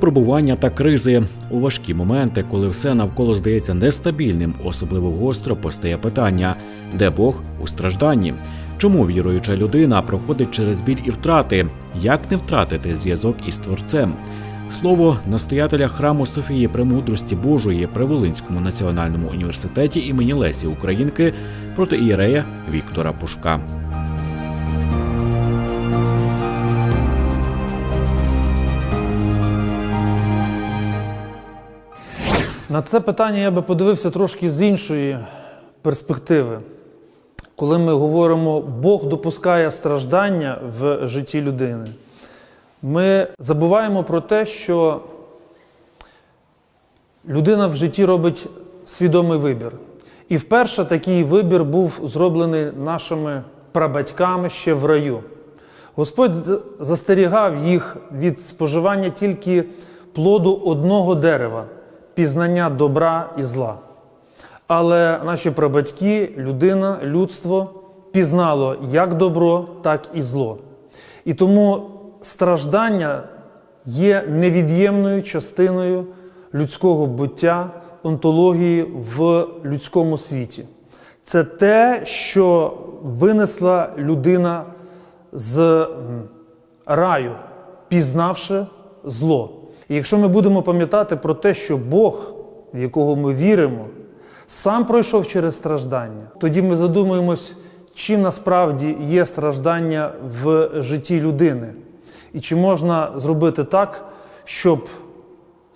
Випробування та кризи у важкі моменти, коли все навколо здається нестабільним, особливо гостро постає питання, де Бог у стражданні. Чому віруюча людина проходить через біль і втрати? Як не втратити зв'язок із Творцем? Слово настоятеля храму Софії Премудрості Божої при Волинському національному університеті імені Лесі Українки проти ієрея Віктора Пушка. На це питання я би подивився трошки з іншої перспективи. Коли ми говоримо, Бог допускає страждання в житті людини, ми забуваємо про те, що людина в житті робить свідомий вибір. І вперше такий вибір був зроблений нашими прабатьками ще в раю. Господь застерігав їх від споживання тільки плоду одного дерева пізнання добра і зла. Але наші прабатьки, людина, людство пізнало як добро, так і зло. І тому страждання є невід'ємною частиною людського буття, онтології в людському світі. Це те, що винесла людина з раю, пізнавши зло. І якщо ми будемо пам'ятати про те, що Бог, в якого ми віримо, сам пройшов через страждання, тоді ми задумуємось, чим насправді є страждання в житті людини, і чи можна зробити так, щоб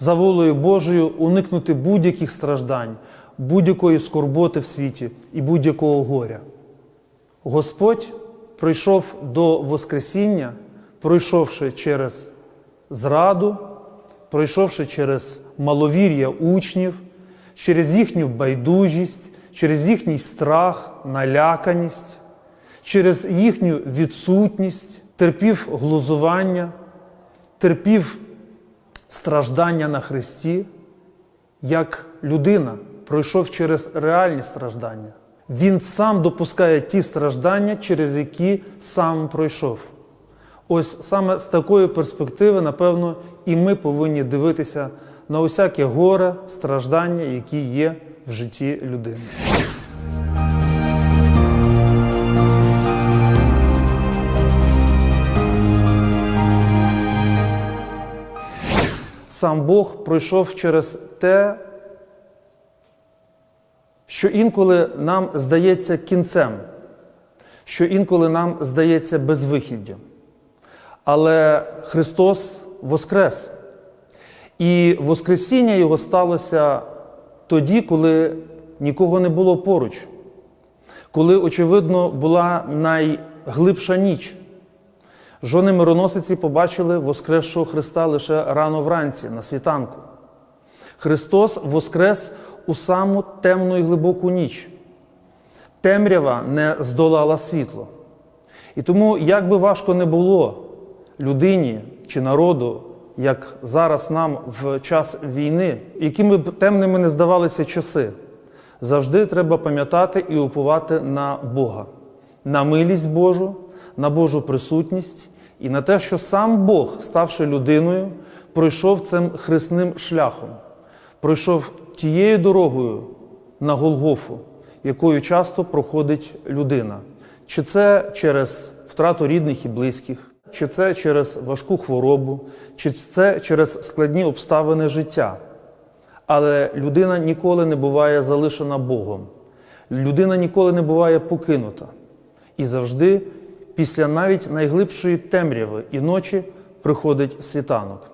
за волею Божою уникнути будь-яких страждань, будь-якої скорботи в світі і будь-якого горя. Господь прийшов до Воскресіння, пройшовши через зраду, пройшовши через маловір'я учнів, через їхню байдужість, через їхній страх, наляканість, через їхню відсутність, терпів глузування, терпів страждання на Христі, як людина пройшов через реальні страждання. Він сам допускає ті страждання, через які сам пройшов. Ось саме з такої перспективи, напевно, і ми повинні дивитися на усяке горе, страждання, які є в житті людини. Сам Бог пройшов через те, що інколи нам здається кінцем, що інколи нам здається безвихіддю. Але Христос воскрес. І Воскресіння Його сталося тоді, коли нікого не було поруч, коли, очевидно, була найглибша ніч. Жони мироносиці побачили Воскресшого Христа лише рано вранці, на світанку. Христос воскрес у саму темну і глибоку ніч. Темрява не здолала світло. І тому, як би важко не було людині чи народу, як зараз нам в час війни, якими б темними не здавалися часи, завжди треба пам'ятати і уповати на Бога, на милість Божу, на Божу присутність і на те, що сам Бог, ставши людиною, пройшов цим хресним шляхом, пройшов тією дорогою на Голгофу, якою часто проходить людина. Чи це через втрату рідних і близьких, чи це через важку хворобу, чи це через складні обставини життя. Але людина ніколи не буває залишена Богом. Людина ніколи не буває покинута. І завжди, після навіть найглибшої темряви і ночі, приходить світанок.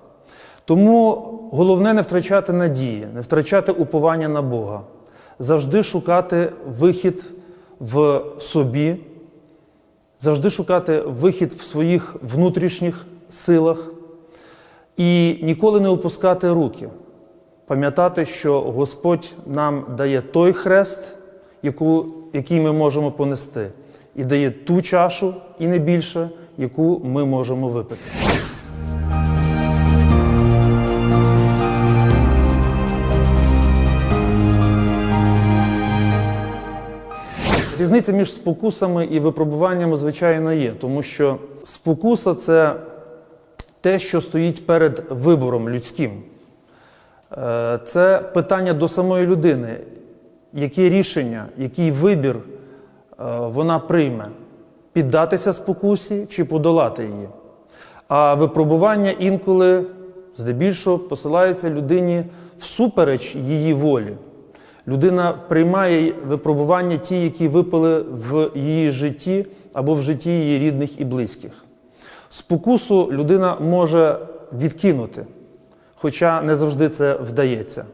Тому головне не втрачати надії, не втрачати уповання на Бога, завжди шукати вихід в собі, завжди шукати вихід в своїх внутрішніх силах і ніколи не опускати руки. Пам'ятати, що Господь нам дає той хрест, яку, який ми можемо понести, і дає ту чашу, і не більше, яку ми можемо випити. Різниця між спокусами і випробуваннями, звичайно, є, тому що спокуса це те, що стоїть перед вибором людським. Е, Це питання до самої людини, яке рішення, який вибір е, вона прийме піддатися спокусі чи подолати її. А випробування інколи здебільшого посилаються людині всупереч її волі. Людина приймає випробування ті, які випали в її житті або в житті її рідних і близьких. Спокусу людина може відкинути, хоча не завжди це вдається.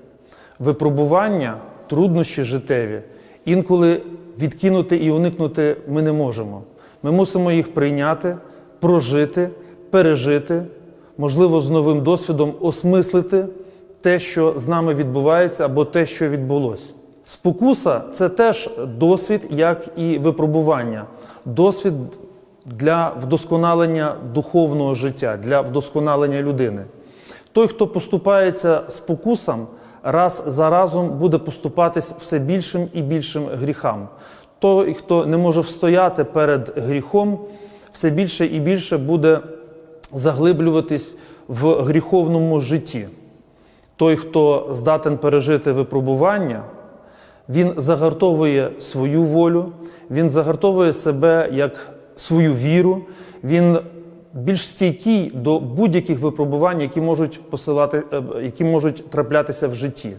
Випробування, труднощі життєві, інколи відкинути і уникнути ми не можемо. Ми мусимо їх прийняти, прожити, пережити, можливо, з новим досвідом осмислити те, що з нами відбувається, або те, що відбулося. Спокуса це теж досвід, як і випробування, досвід для вдосконалення духовного життя, для вдосконалення людини. Той, хто поступається спокусам, раз за разом буде поступатись все більшим і більшим гріхам. Той, хто не може встояти перед гріхом, все більше і більше буде заглиблюватись в гріховному житті. Той, хто здатен пережити випробування, він загартовує свою волю, він загартовує себе як свою віру, він більш стійкий до будь-яких випробувань, які можуть посилати, е, які можуть траплятися в житті.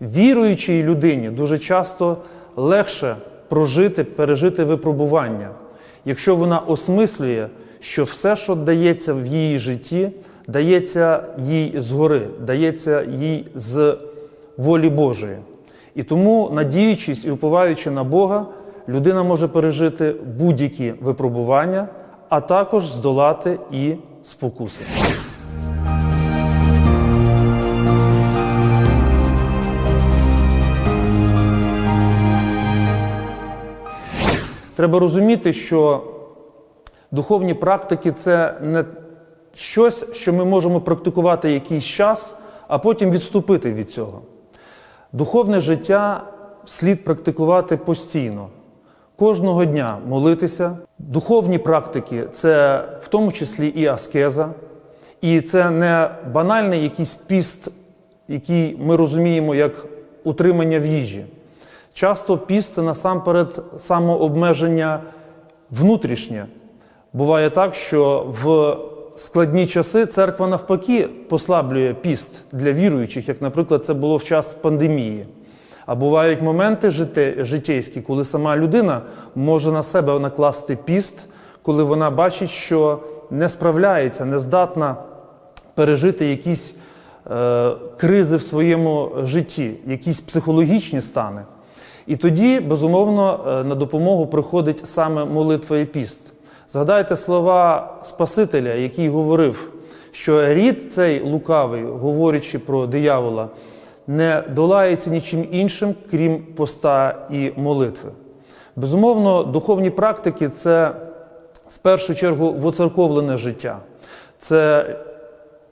Віруючій людині дуже часто легше прожити, пережити випробування, якщо вона осмислює, що все, що дається в її житті, дається їй згори, дається їй з волі Божої. І тому, надіючись і уповаючи на Бога, людина може пережити будь-які випробування, а також здолати і спокуси. Треба розуміти, що духовні практики це не щось, що ми можемо практикувати якийсь час, а потім відступити від цього. Духовне життя слід практикувати постійно, кожного дня молитися. Духовні практики це в тому числі і аскеза, і це не банальний якийсь піст, який ми розуміємо як утримання в їжі. Часто піст насамперед самообмеження внутрішнє. Буває так, що в складні часи церква навпаки послаблює піст для віруючих, як, наприклад, це було в час пандемії. А бувають моменти життєйські, коли сама людина може на себе накласти піст, коли вона бачить, що не справляється, не здатна пережити якісь е, кризи в своєму житті, якісь психологічні стани. І тоді, безумовно, е, на допомогу приходить саме молитва і піст. Згадайте слова Спасителя, який говорив, що рід цей лукавий, говорячи про диявола, не долається нічим іншим, крім поста і молитви. Безумовно, духовні практики це в першу чергу воцерковлене життя. Це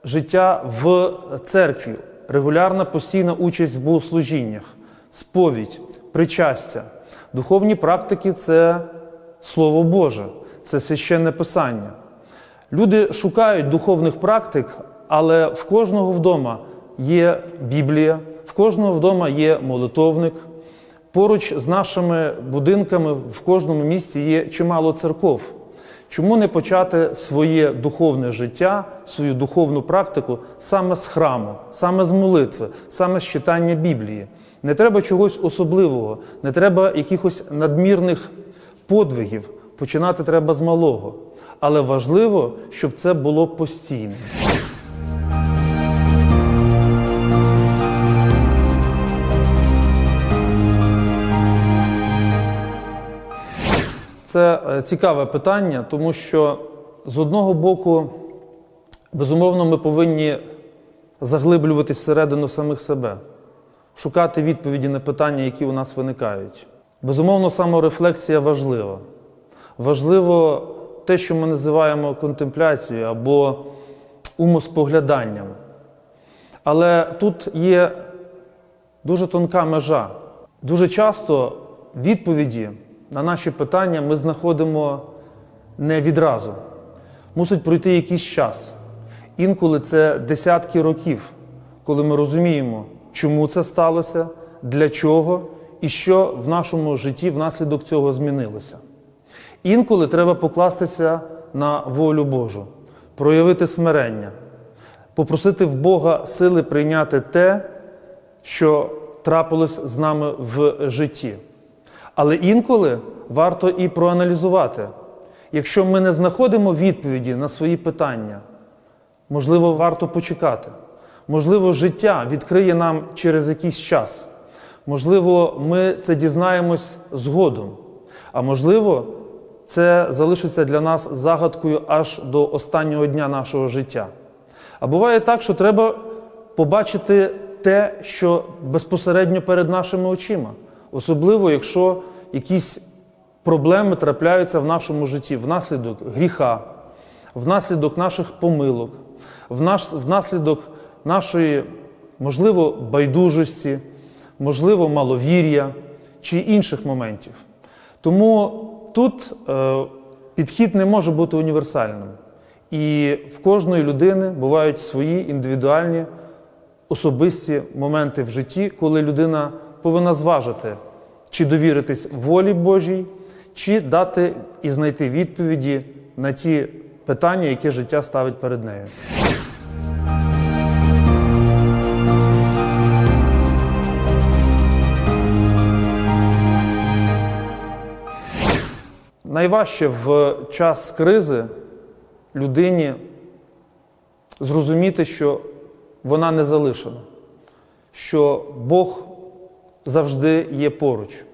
життя в церкві, регулярна постійна участь в богослужіннях, сповідь, причастя. Духовні практики це Слово Боже, це священне писання. Люди шукають духовних практик, але в кожного вдома є Біблія, в кожного вдома є молитовник. Поруч з нашими будинками в кожному місті є чимало церков. Чому не почати своє духовне життя, свою духовну практику саме з храму, саме з молитви, саме з читання Біблії? Не треба чогось особливого, не треба якихось надмірних подвигів. Починати треба з малого. Але важливо, щоб це було постійно. Це е, цікаве питання, тому що з одного боку, безумовно, ми повинні заглиблюватись всередину самих себе, шукати відповіді на питання, які у нас виникають. Безумовно, саморефлексія важлива. Важливо те, що ми називаємо контемпляцією або умоспогляданням. Але тут є дуже тонка межа. Дуже часто відповіді на наші питання ми знаходимо не відразу. Мусить пройти якийсь час. Інколи це десятки років, коли ми розуміємо, чому це сталося, для чого і що в нашому житті внаслідок цього змінилося. Інколи треба покластися на волю Божу, проявити смирення, попросити в Бога сили прийняти те, що трапилось з нами в житті. Але інколи варто і проаналізувати, якщо ми не знаходимо відповіді на свої питання, можливо, варто почекати. Можливо, життя відкриє нам через якийсь час. Можливо, ми це дізнаємось згодом. А можливо, це залишиться для нас загадкою аж до останнього дня нашого життя. А буває так, що треба побачити те, що безпосередньо перед нашими очима, особливо якщо якісь проблеми трапляються в нашому житті внаслідок гріха, внаслідок наших помилок, внаслідок нашої, можливо, байдужості, можливо, маловір'я чи інших моментів. Тому тут е, підхід не може бути універсальним. І в кожної людини бувають свої індивідуальні особисті моменти в житті, коли людина повинна зважити, чи довіритись волі Божій, чи дати і знайти відповіді на ті питання, які життя ставить перед нею. Найважче в час кризи людині зрозуміти, що вона не залишена, що Бог завжди є поруч,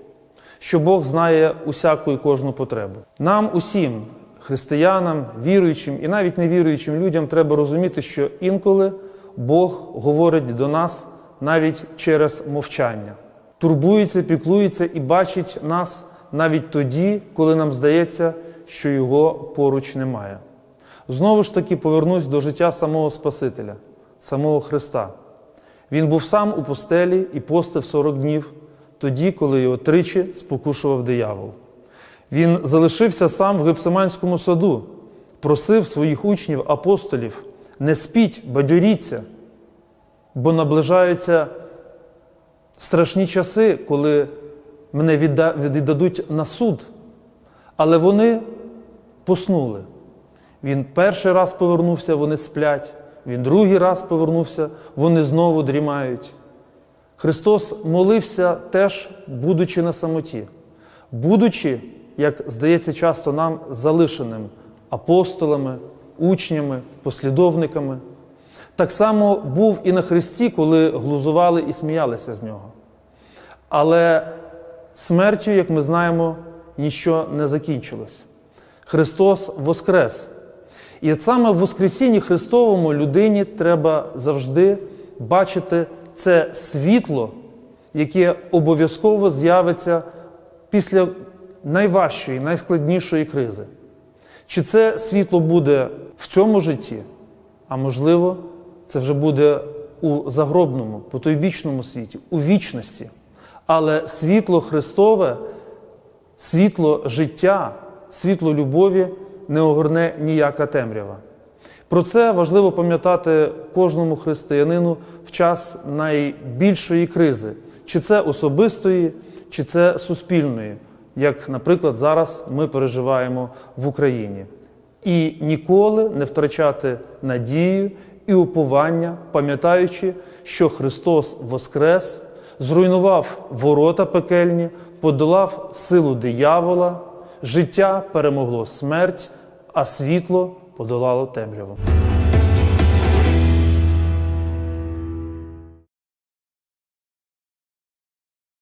що Бог знає усяку і кожну потребу. Нам усім, християнам, віруючим і навіть невіруючим людям, треба розуміти, що інколи Бог говорить до нас навіть через мовчання, турбується, піклується і бачить нас навіть тоді, коли нам здається, що його поруч немає. Знову ж таки повернусь до життя самого Спасителя, самого Христа. Він був сам у постелі і постив 40 днів, тоді, коли його тричі спокушував диявол. Він залишився сам в Гефсиманському саду, просив своїх учнів, апостолів: не спіть, бадьоріться, бо наближаються страшні часи, коли мене віддадуть на суд. Але вони поснули. Він перший раз повернувся, вони сплять. Він другий раз повернувся, вони знову дрімають. Христос молився теж, будучи на самоті, будучи, як здається, часто нам залишеним апостолами, учнями, послідовниками. Так само був і на Христі, коли глузували і сміялися з нього. Але смертю, як ми знаємо, ніщо не закінчилось. Христос воскрес. І саме в Воскресінні Христовому людині треба завжди бачити це світло, яке обов'язково з'явиться після найважчої, найскладнішої кризи. Чи це світло буде в цьому житті, а можливо, це вже буде у загробному, потойбічному світі, у вічності. Але світло Христове, світло життя, світло любові не огорне ніяка темрява. Про це важливо пам'ятати кожному християнину в час найбільшої кризи, чи це особистої, чи це суспільної, як, наприклад, зараз ми переживаємо в Україні. І ніколи не втрачати надію і уповання, пам'ятаючи, що Христос Воскрес, зруйнував ворота пекельні, подолав силу диявола, життя перемогло смерть, а світло подолало темряву.